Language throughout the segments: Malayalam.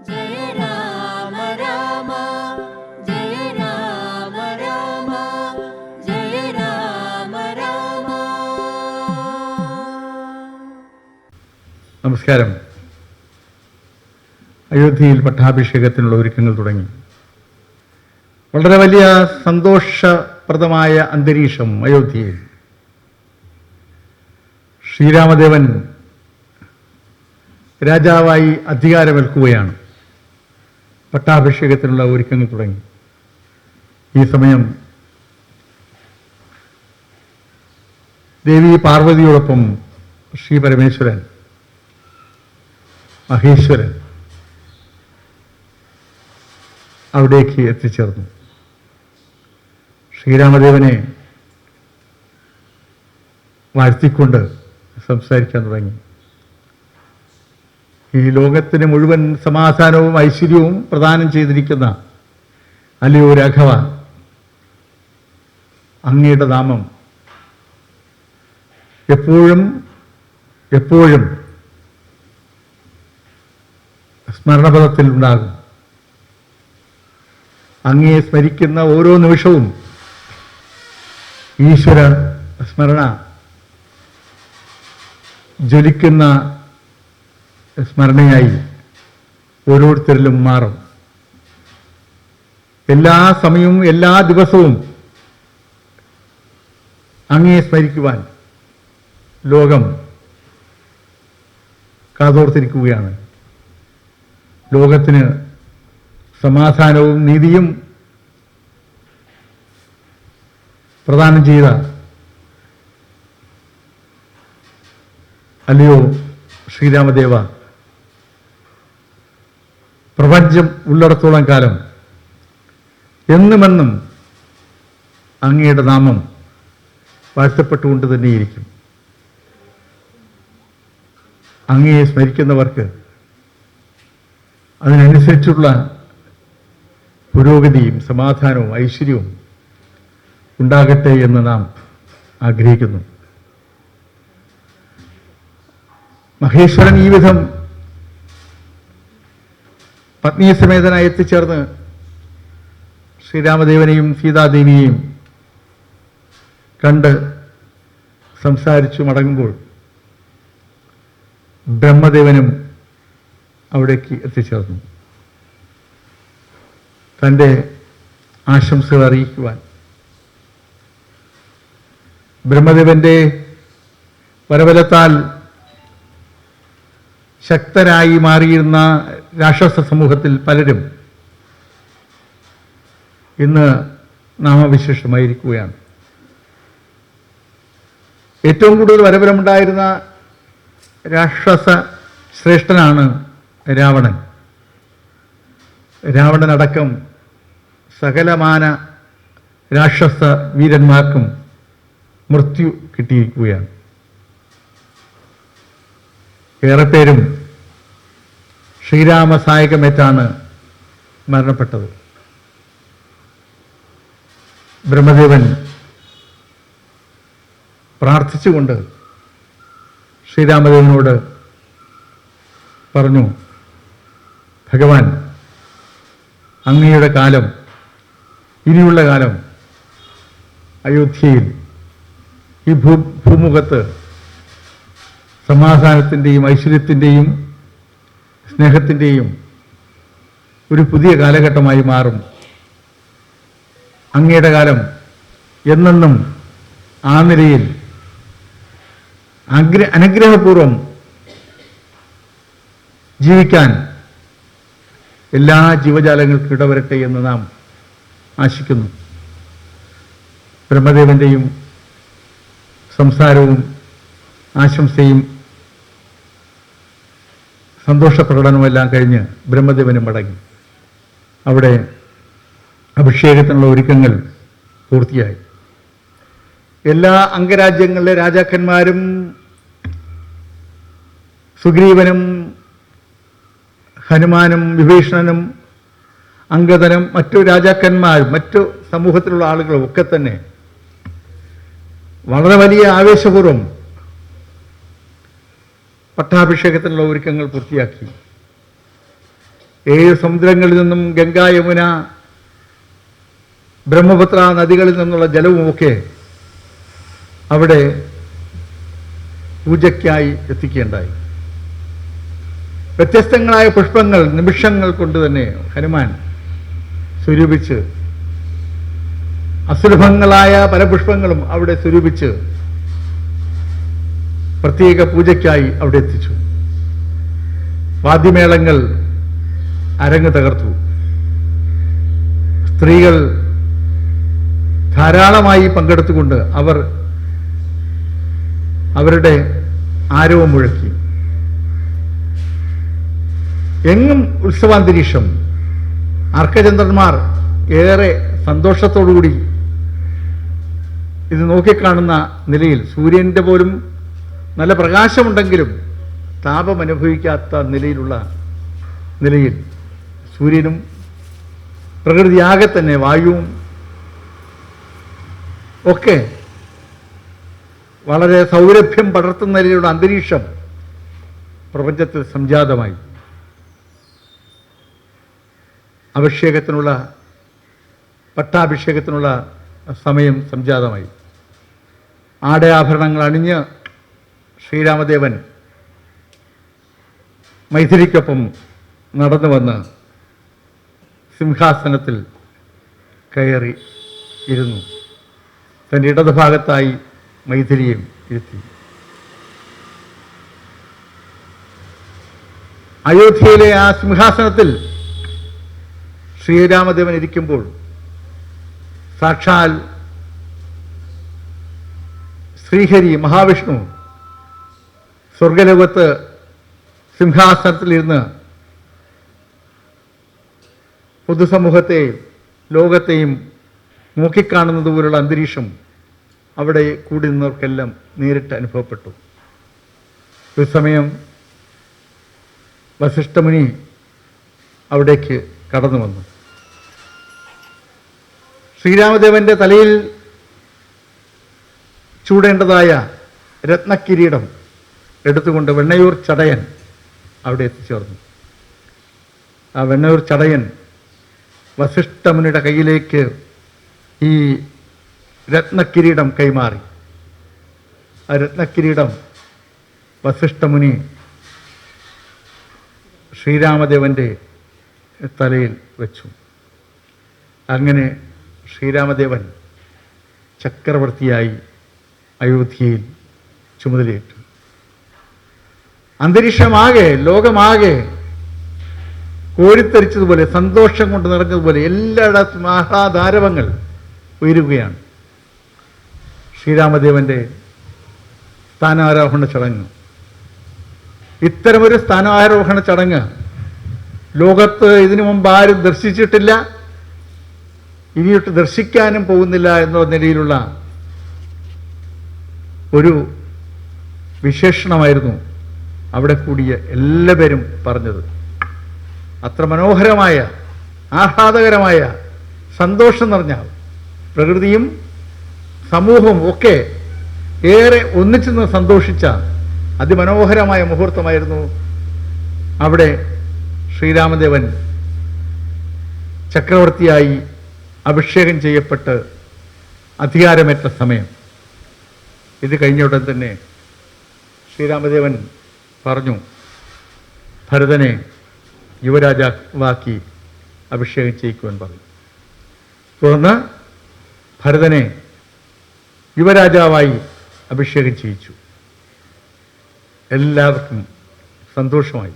നമസ്കാരം. അയോധ്യയിൽ പട്ടാഭിഷേകത്തിനുള്ള ഒരുക്കങ്ങൾ തുടങ്ങി. വളരെ വലിയ സന്തോഷപ്രദമായ അന്തരീക്ഷം അയോധ്യയിൽ. ശ്രീരാമദേവൻ രാജാവായി അധികാരമേൽക്കുകയാണ്. പട്ടാഭിഷേകത്തിനുള്ള ഒരുക്കങ്ങൾ തുടങ്ങി. ഈ സമയം ദേവി പാർവതിയോടൊപ്പം ശ്രീ പരമേശ്വരൻ മഹേശ്വരൻ അവിടേക്ക് എത്തിച്ചേർന്നു. ശ്രീരാമദേവനെ വാഴ്ത്തിക്കൊണ്ട് സംസാരിക്കാൻ തുടങ്ങി. ഈ ലോകത്തിന് മുഴുവൻ സമാധാനവും ഐശ്വര്യവും പ്രദാനം ചെയ്തിരിക്കുന്ന അല്ലയോ രാഘവ അങ്ങയുടെ നാമം എപ്പോഴും എപ്പോഴും സ്മരണപഥത്തിൽ ഉണ്ടാകും. അങ്ങയെ സ്മരിക്കുന്ന ഓരോ നിമിഷവും ഈശ്വര സ്മരണ ജ്വലിക്കുന്ന സ്മരണയായി ഓരോരുത്തരിലും മാറും. എല്ലാ സമയവും എല്ലാ ദിവസവും അങ്ങയെ സ്മരിക്കുവാൻ ലോകം കാതോർത്തിരിക്കുകയാണ്. ലോകത്തിന് സമാധാനവും നീതിയും പ്രദാനം ചെയ്ത അല്ലയോ ശ്രീരാമദേവ പ്രപഞ്ചം ഉള്ളിടത്തോളം കാലം. എന്നുമെന്നും അങ്ങയുടെ നാമം വാഴ്ത്തപ്പെട്ടുകൊണ്ട് തന്നെയിരിക്കും. അങ്ങയെ സ്മരിക്കുന്നവർക്ക് അതിനനുസരിച്ചുള്ള പുരോഗതിയും സമാധാനവും ഐശ്വര്യവും ഉണ്ടാകട്ടെ എന്ന് നാം ആഗ്രഹിക്കുന്നു. മഹേശ്വരൻ ഈ വിധം പത്നീസമേതനായി എത്തിച്ചേർന്ന് ശ്രീരാമദേവനെയും സീതാദേവിയെയും കണ്ട് സംസാരിച്ചു മടങ്ങുമ്പോൾ ബ്രഹ്മദേവനും അവിടേക്ക് എത്തിച്ചേർന്നു. തന്റെ ആശംസകൾ അറിയിക്കുവാൻ. ബ്രഹ്മദേവന്റെ വരവലത്താൽ ശക്തരായി മാറിയിരുന്ന രാക്ഷസ സമൂഹത്തിൽ പലരും ഇന്ന് നാമവിശേഷമായിരിക്കുകയാണ്. ഏറ്റവും കൂടുതൽ വരവരമുണ്ടായിരുന്ന രാക്ഷസ ശ്രേഷ്ഠനാണ് രാവണൻ. രാവണനടക്കം സകലമാന രാക്ഷസ വീരന്മാർക്കും മൃത്യു കിട്ടിയിരിക്കുകയാണ്. ഏറെ പേരും ശ്രീരാമ സായകമേറ്റാണ് മരണപ്പെട്ടത്. ബ്രഹ്മദേവൻ പ്രാർത്ഥിച്ചുകൊണ്ട് ശ്രീരാമദേവനോട് പറഞ്ഞു ഭഗവാൻ അങ്ങയുടെ കാലം ഇനിയുള്ള കാലം അയോധ്യയിൽ ഈ ഭൂ ഭൂമുഖത്ത് സമാധാനത്തിന്റെയും ഐശ്വര്യത്തിന്റെയും സ്നേഹത്തിന്റെയും ഒരു പുതിയ കാലഘട്ടമായി മാറും. അങ്ങയുടെ കാലം എന്നെന്നും ആ നിലയിൽ ആഗ്ര അനുഗ്രഹപൂർവം ജീവിക്കാൻ എല്ലാ ജീവജാലങ്ങൾക്കും ഇടവരട്ടെ എന്ന് നാം ആശിക്കുന്നു. ബ്രഹ്മദേവന്റെയും സംസാരവും ആശംസയും സന്തോഷപ്രകടനവുമെല്ലാം കഴിഞ്ഞ് ബ്രഹ്മദേവനും മടങ്ങി. അവിടെ അഭിഷേകത്തിനുള്ള ഒരുക്കങ്ങൾ പൂർത്തിയായി. എല്ലാ അംഗരാജ്യങ്ങളിലെ രാജാക്കന്മാരും സുഗ്രീവനും ഹനുമാനും വിഭീഷണനും അംഗദനും മറ്റു രാജാക്കന്മാരും മറ്റു സമൂഹത്തിലുള്ള ആളുകളും ഒക്കെ തന്നെ വളരെ വലിയ ആവേശപൂർവം പട്ടാഭിഷേകത്തിനുള്ള ഒരുക്കങ്ങൾ പൂർത്തിയാക്കി. ഏഴ് സമുദ്രങ്ങളിൽ നിന്നും ഗംഗാ യമുന ബ്രഹ്മപുത്ര നദികളിൽ നിന്നുള്ള ജലവുമൊക്കെ അവിടെ പൂജയ്ക്കായി എത്തിക്കേണ്ടായി വ്യത്യസ്തങ്ങളായ പുഷ്പങ്ങൾ നിമിഷങ്ങൾ കൊണ്ട് തന്നെ ഹനുമാൻ സ്വരൂപിച്ച് അസുലഭങ്ങളായ പല പുഷ്പങ്ങളും അവിടെ സ്വരൂപിച്ച് പ്രത്യേക പൂജയ്ക്കായി അവിടെ എത്തിച്ചു. വാദ്യമേളങ്ങൾ അരങ്ങ് തകർത്തു. സ്ത്രീകൾ ധാരാളമായി പങ്കെടുത്തുകൊണ്ട് അവർ അവരുടെ ആരവം മുഴക്കി. എങ്ങും ഉത്സവാന്തരീക്ഷം. അർക്കചന്ദ്രന്മാർ ഏറെ സന്തോഷത്തോടുകൂടി ഇത് നോക്കിക്കാണുന്ന നിലയിൽ സൂര്യന്റെ പോലും നല്ല പ്രകാശമുണ്ടെങ്കിലും താപം അനുഭവിക്കാത്ത നിലയിലുള്ള നിലയിൽ സൂര്യനും പ്രകൃതിയാകെ തന്നെ വായുവും ഒക്കെ വളരെ സൗരഭ്യം പടർത്തുന്ന നിലയിലുള്ള അന്തരീക്ഷം പ്രപഞ്ചത്തിൽ സംജാതമായി. അഭിഷേകത്തിനുള്ള പട്ടാഭിഷേകത്തിനുള്ള സമയം സംജാതമായി. ആടയാഭരണങ്ങൾ അണിഞ്ഞ് ശ്രീരാമദേവൻ മൈഥിലിക്കൊപ്പം നടന്നു വന്ന് സിംഹാസനത്തിൽ കയറി ഇരുന്നു. തന്റെ ഇടതുഭാഗത്തായി മൈഥിലിയും ഇരുത്തി. അയോധ്യയിലെ ആ സിംഹാസനത്തിൽ ശ്രീരാമദേവൻ ഇരിക്കുമ്പോൾ സാക്ഷാൽ ശ്രീഹരി മഹാവിഷ്ണു സ്വർഗലോകത്ത് സിംഹാസനത്തിലിരുന്ന് പൊതുസമൂഹത്തെയും ലോകത്തെയും നോക്കിക്കാണുന്നത് പോലുള്ള അന്തരീക്ഷം അവിടെ കൂടി നിന്നവർക്കെല്ലാം നേരിട്ട് അനുഭവപ്പെട്ടു. ഒരു സമയം വസിഷ്ഠമുനി അവിടേക്ക് കടന്നു വന്നു. ശ്രീരാമദേവന്റെ തലയിൽ ചൂടേണ്ടതായ രത്നക്കിരീടം എടുത്തുകൊണ്ട് വെണ്ണയൂർ ചടയൻ അവിടെ എത്തിച്ചേർന്നു. ആ വെണ്ണയൂർ ചടയൻ വസിഷ്ഠമുനിയുടെ കയ്യിലേക്ക് ഈ രത്നക്കിരീടം കൈമാറി. ആ രത്നക്കിരീടം വസിഷ്ഠമുനി ശ്രീരാമദേവന്റെ തലയിൽ വെച്ചു. അങ്ങനെ ശ്രീരാമദേവൻ ചക്രവർത്തിയായി അയോധ്യയിൽ ചുമതലയേറ്റു. അന്തരീക്ഷമാകെ ലോകമാകെ കോരിത്തരിച്ചതുപോലെ സന്തോഷം കൊണ്ട് നിറഞ്ഞതുപോലെ എല്ലായിടത്തും മഹാധാരവങ്ങൾ ഉയരുകയാണ്. ശ്രീരാമദേവന്റെ സ്ഥാനാരോഹണ ചടങ്ങ്. ഇത്തരമൊരു സ്ഥാനാരോഹണ ചടങ്ങ് ലോകത്ത് ഇതിനു മുമ്പ് ആരും ദർശിച്ചിട്ടില്ല ഇനിയിട്ട് ദർശിക്കാനും പോകുന്നില്ല എന്ന നിലയിലുള്ള ഒരു വിശേഷണമായിരുന്നു അവിടെ കൂടിയ എല്ലാവരും പറഞ്ഞത്. അത്ര മനോഹരമായ ആഹ്ലാദകരമായ സന്തോഷം നിറഞ്ഞ പ്രകൃതിയും സമൂഹവും ഒക്കെ ഏറെ ഒന്നിച്ചു നിന്ന് സന്തോഷിച്ച അതിമനോഹരമായ മുഹൂർത്തമായിരുന്നു അവിടെ ശ്രീരാമദേവൻ ചക്രവർത്തിയായി അഭിഷേകം ചെയ്യപ്പെട്ട് അധികാരമേറ്റ സമയം. ഇത് കഴിഞ്ഞ ഉടൻ തന്നെ ശ്രീരാമദേവൻ പറഞ്ഞു. ഭരതനെ യുവരാജാവാക്കി അഭിഷേകം ചെയ്യിക്കുവാൻ പറഞ്ഞു. തുടർന്ന് ഭരതനെ യുവരാജാവായി അഭിഷേകം ചെയ്യിച്ചു എല്ലാവർക്കും സന്തോഷമായി.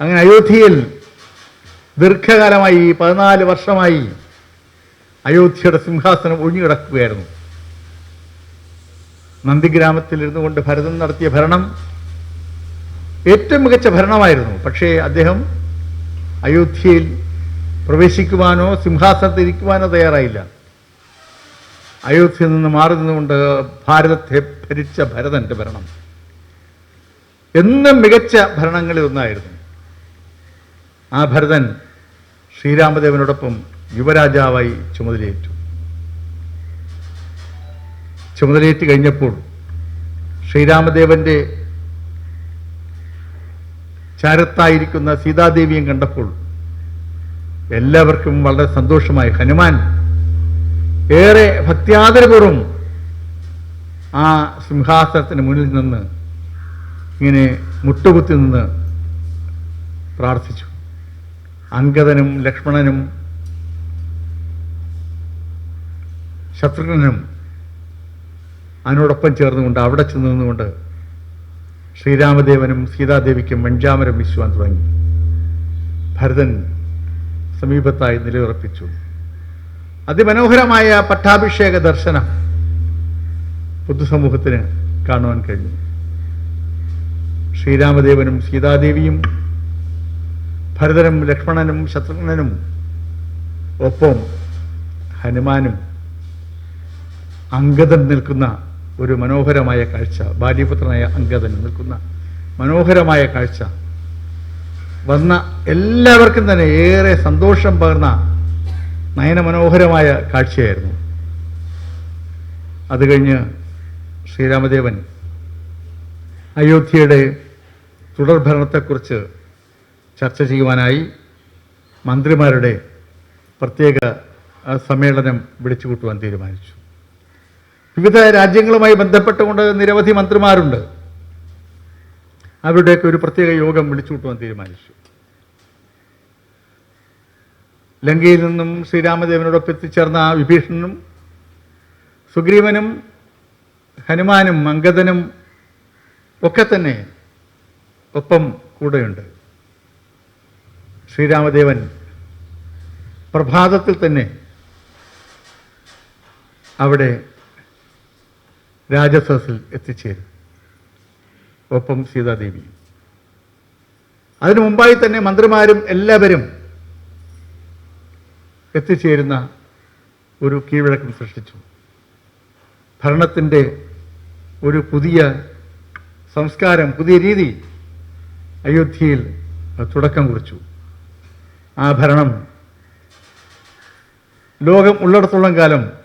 അങ്ങനെ അയോധ്യയിൽ ദീർഘകാലമായി പതിനാല് വർഷമായി അയോധ്യയുടെ സിംഹാസനം ഒഴിഞ്ഞുകിടക്കുകയായിരുന്നു. നന്ദിഗ്രാമത്തിലിരുന്നു കൊണ്ട് ഭരതൻ നടത്തിയ ഭരണം ഏറ്റവും മികച്ച ഭരണമായിരുന്നു. പക്ഷേ അദ്ദേഹം അയോധ്യയിൽ പ്രവേശിക്കുവാനോ സിംഹാസനത്തിൽ ഇരിക്കുവാനോ തയ്യാറായില്ല. അയോധ്യയിൽ നിന്ന് മാറി നിന്നുകൊണ്ട് ഭാരതത്തെ ഭരിച്ച ഭരതന്റെ ഭരണം. എന്നും മികച്ച ഭരണങ്ങളിൽ ഒന്നായിരുന്നു. ആ ഭരതൻ ശ്രീരാമദേവനോടൊപ്പം യുവരാജാവായി ചുമതലയേറ്റു. ചുമതലയേറ്റ് കഴിഞ്ഞപ്പോൾ ശ്രീരാമദേവന്റെ ചാരത്തായിരിക്കുന്ന സീതാദേവിയും കണ്ടപ്പോൾ എല്ലാവർക്കും വളരെ സന്തോഷമായി. ഹനുമാൻ ഏറെ ഭക്തിയാദരപൂർവം ആ സിംഹാസനത്തിന് മുന്നിൽ നിന്ന് ഇങ്ങനെ മുട്ടുകുത്തി നിന്ന് പ്രാർത്ഥിച്ചു. അങ്കദനും ലക്ഷ്മണനും ശത്രുഘ്നനും അതിനോടൊപ്പം ചേർന്നുകൊണ്ട് അവിടെ ചെന്ന് നിന്നുകൊണ്ട് ശ്രീരാമദേവനും സീതാദേവിക്കും വെഞ്ചാമരം വിശ്വാൻ തുടങ്ങി. ഭരതൻ സമീപത്തായി നിലയുറപ്പിച്ചു. അതിമനോഹരമായ പട്ടാഭിഷേക ദർശനം പൊതുസമൂഹത്തിന് കാണുവാൻ കഴിഞ്ഞു. ശ്രീരാമദേവനും സീതാദേവിയും ഭരതനും ലക്ഷ്മണനും ശത്രുഘ്നനും ഒപ്പം ഹനുമാനും അംഗതം നിൽക്കുന്ന ഒരു മനോഹരമായ കാഴ്ച. ബാല്യപുത്രനായ അങ്കദൻ നിൽക്കുന്ന മനോഹരമായ കാഴ്ച. വന്ന എല്ലാവർക്കും തന്നെ ഏറെ സന്തോഷം പകർന്ന നയനമനോഹരമായ കാഴ്ചയായിരുന്നു. അത് കഴിഞ്ഞ് ശ്രീരാമദേവൻ അയോധ്യയുടെ തുടർഭരണത്തെക്കുറിച്ച് ചർച്ച ചെയ്യുവാനായി മന്ത്രിമാരുടെ പ്രത്യേക സമ്മേളനം വിളിച്ചു കൂട്ടുവാൻ തീരുമാനിച്ചു. വിവിധ രാജ്യങ്ങളുമായി ബന്ധപ്പെട്ടുകൊണ്ട് നിരവധി മന്ത്രിമാരുണ്ട്. അവരുടെയൊക്കെ ഒരു പ്രത്യേക യോഗം വിളിച്ചു കൂട്ടുവാൻ തീരുമാനിച്ചു. ലങ്കയിൽ നിന്നും ശ്രീരാമദേവനോടൊപ്പം എത്തിച്ചേർന്ന വിഭീഷണനും സുഗ്രീവനും ഹനുമാനും അങ്കദനും ഒക്കെ തന്നെ ഒപ്പം കൂടെയുണ്ട്. ശ്രീരാമദേവൻ പ്രഭാതത്തിൽ തന്നെ അവിടെ രാജസദസ്സിൽ എത്തിച്ചേരും. ഒപ്പം സീതാദേവി. അതിനു മുമ്പായി തന്നെ മന്ത്രിമാരും എല്ലാവരും എത്തിച്ചേരുന്ന ഒരു കീഴ്വഴക്കം സൃഷ്ടിച്ചു. ഭരണത്തിന്റെ ഒരു പുതിയ സംസ്കാരം പുതിയ രീതി അയോധ്യയിൽ തുടക്കം കുറിച്ചു. ആ ഭരണം ലോകം ഉള്ളിടത്തോളം കാലം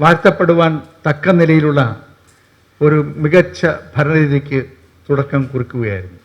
വാഴ്ത്തപ്പെടുവാൻ തക്ക നിലയിലുള്ള ഒരു മികച്ച ഭരണരീതിക്ക് തുടക്കം കുറിക്കുകയായിരുന്നു.